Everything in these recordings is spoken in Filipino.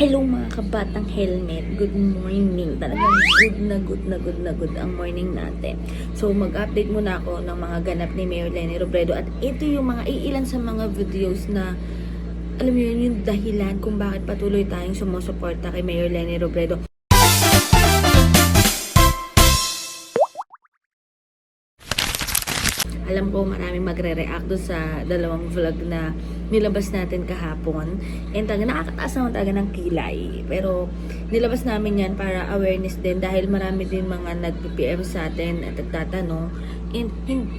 Hello mga kabatang helmet. Good morning. Talagang good na good na good na good ang morning natin. So mag-update muna ako ng mga ganap ni Mayor Lenny Robredo at ito yung mga iilan sa mga videos na alam mo yun, yung dahilan kung bakit patuloy tayong sumusuporta kay Mayor Lenny Robredo. Alam ko maraming magre-react sa dalawang vlog na nilabas natin kahapon. And talaga nakakataas naman talaga ng kilay. Pero nilabas namin yan para awareness din dahil marami din mga nag-PM sa atin at nagtatanong. And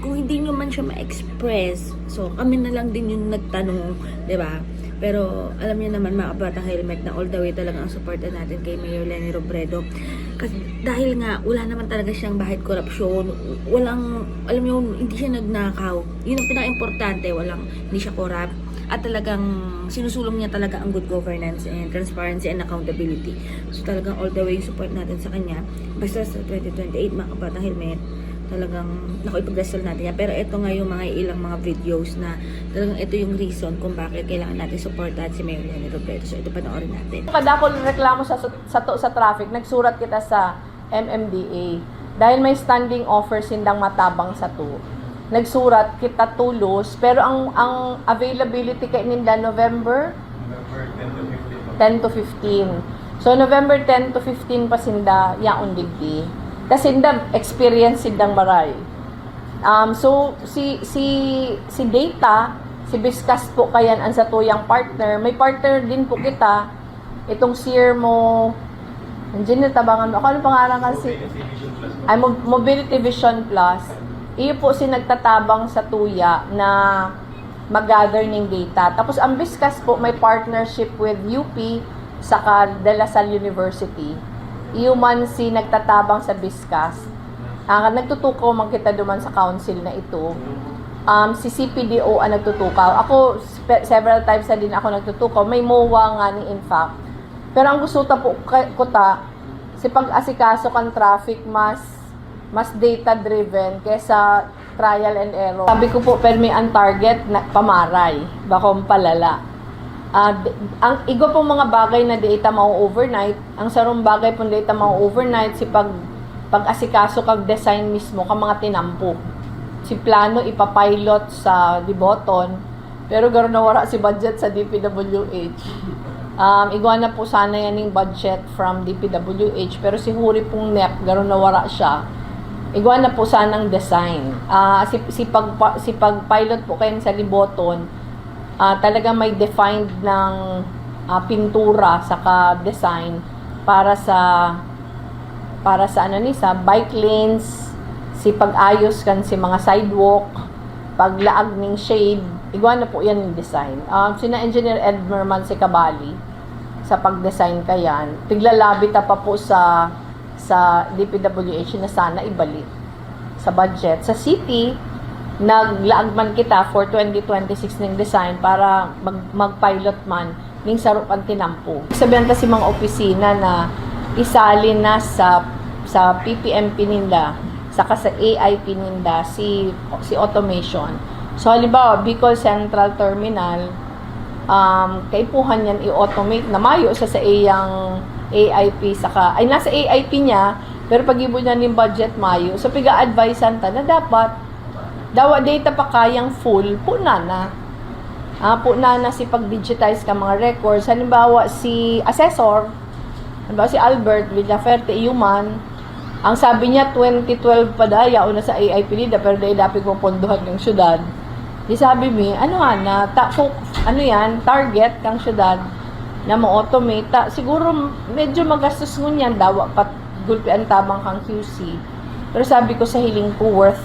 kung hindi nyo man siya ma-express, so kami na lang din yung nagtanong, di ba? Pero alam niyo naman mga kabatang helmet na all the way talaga ang suporta natin kay Mayor Lenny Robredo. Kasi dahil nga wala naman talaga siyang bahid korupsyon, walang, alam niyo, hindi siya nagnakaw. Yun ang pinaka-importante, walang, hindi siya corrupt. At talagang sinusulong niya talaga ang good governance and transparency and accountability. So talagang all the way support natin sa kanya. Basta sa 2028 mga kabatang helmet, talagang naku ipagdasal natin yan. Pero ito nga yung mga ilang mga videos na talagang ito yung reason kung bakit kailangan natin supportahan si Mayor Lenny Robredo. So ito panoorin natin. Kada ako reklamo sa, sa, sa traffic, nagsurat kita sa MMDA. Dahil may standing offer sindang matabang sa to. Nagsurat kita tulos, pero ang ang availability kay ninda November 10 to 15. So November 10 to 15 pa sinda yaon digdi. Kasi sinda experience sindang maray. Um, so si si si Data, si Biscas po kayan ang sa tuyang partner. May partner din po kita. Itong Sear mo Nandiyan na tabangan mo. Ako ano pangalan kasi? Ay, Mo- Mobility Vision Plus. Iyo po si nagtatabang sa tuya na mag-gather ng data. Tapos ang Biscas po may partnership with UP saka De La Salle University. Iyo man si nagtatabang sa Biscas. Ang nagtutukaw man kita duman sa council na ito. Um, si CPDO ang nagtutukaw. Ako, several times na din ako nagtutukaw. May MOA nga ni in fact. Pero ang gusto ta po ko ta, si pag-asikaso kan traffic mas mas data driven kaysa trial and error. Sabi ko po, permi ang target na pamaray, bakong palala. D- ang igo pong mga bagay na data mao overnight, ang sarong bagay pong data mao overnight si pag pag-asikaso kag design mismo ka mga tinampo. Si plano ipapilot sa Diboton, pero garo na wala si budget sa DPWH. Um, igwa na po sana yan yung budget from DPWH, pero si Huri pong NEP, garo na wala siya. Igwa na po sanang design. Ah, si, si, pag, si pag-pilot po kayo sa Liboton, ah talaga may defined ng ah, pintura saka design para sa para sa ano ni sa bike lanes, si pag-ayos kan si mga sidewalk, paglaag ng shade, igwa na po yan yung design. Um, sina Engineer Edmer man si Kabali sa pag-design kayan, tiglalabi ta pa po sa sa DPWH na sana ibalik sa budget. Sa city, naglaag man kita for 2026 ng design para mag, mag-pilot man ning sarupan tinampo. Sabihan ta si mga opisina na isali na sa sa PPMP ninda saka sa AIP ninda si si automation. So halimbawa Bicol Central Terminal um, kaipuhan yan i-automate na mayo sa sa iyang AIP saka ay nasa AIP niya pero pag ibo niya ng budget mayo so piga-advisean ta na dapat dawa data pa kayang full po na ah, po na si pag-digitize ka mga records. Halimbawa si assessor halimbawa si Albert Villaferte Iuman ang sabi niya 2012 pa daya una sa AIP nila pero dahil dapat kong pondohan ng syudad Di sabi mi, ano nga na, ta, fo- ano yan, target kang syudad na ma-automate. Ta, siguro medyo magastos mo niyan, dawa pat gulpian tabang kang QC. Pero sabi ko sa hiling ko, worth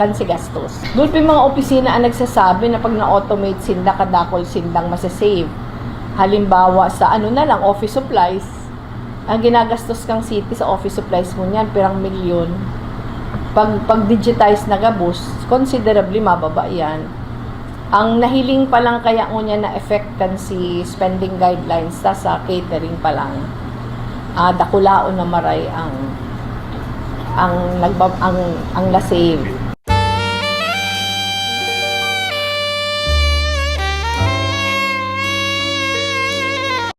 kan si gastos. Gulpi mga opisina ang nagsasabi na pag na-automate sinda, kadakol sindang masasave. Halimbawa sa ano na lang, office supplies, ang ginagastos kang city sa office supplies mo niyan, pirang milyon pag pag-digitize na gabos, considerably mababa yan. Ang nahiling pa lang kaya mo niya na effect kan si spending guidelines ta sa catering pa lang. Ah, dakulaon na maray ang ang nagbab ang ang na-save.